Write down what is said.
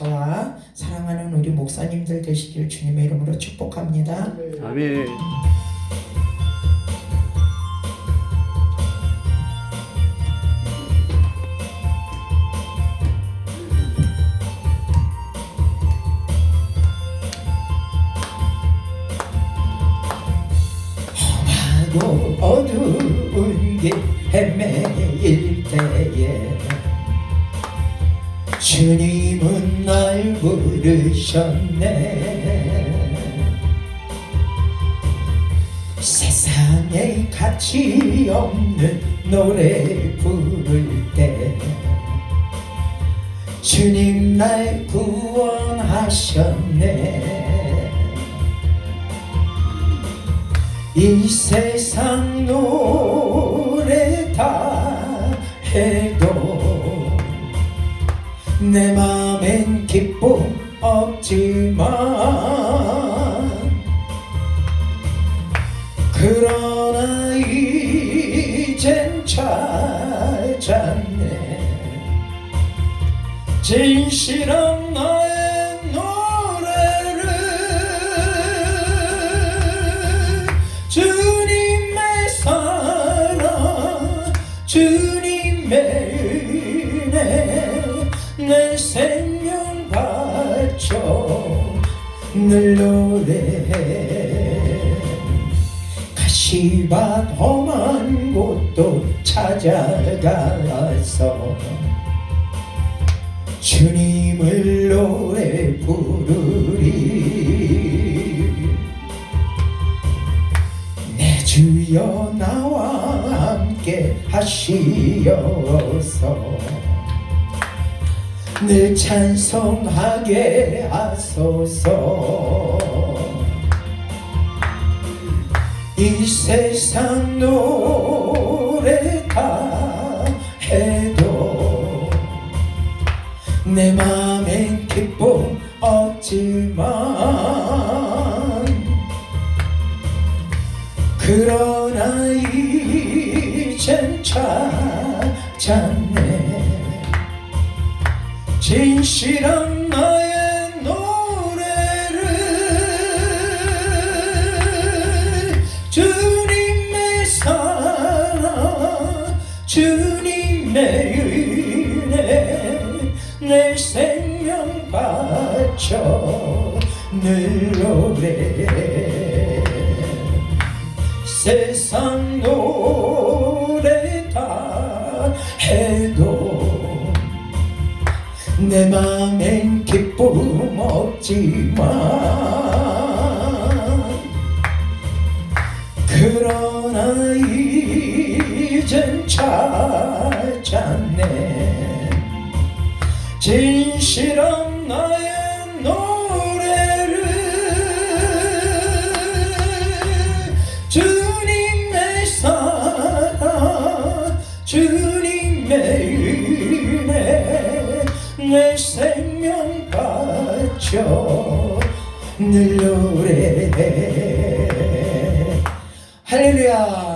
저와 사랑하는 우리 목사님들 되시길 주님의 이름으로 축복합니다. 아멘. 하고 어두운 길 헤매일 때에 주님은 날 부르셨네. 세상에 가치 없는 노래 부를 때 주님 날 구원하셨네. 이 세상 노래 다 해도 내 맘엔 기쁨 없지만 그러나 이젠 찾았네. 진실한 나의 노래를 주님의 사랑 주님의 생명 바쳐 늘 노래해. 가시밭 험한 곳도 찾아가서 주님을 노래 부르리. 내 주여 나와 함께 하시어서 늘 찬송하게 하소서. 이 세상 노래 다 해도 내 맘엔 기쁨 없지만 그러나 이젠 찾았네 진실한 나의 노래를 주님의 사랑 주님의 은혜 내 생명 바쳐 늘 노래. 세상 노래 다 해도 내 맘엔 기쁨 없지만 그러나 이젠 찾았네. 진실한 나의 노 내 생명 바쳐 늘 노래해 할렐루야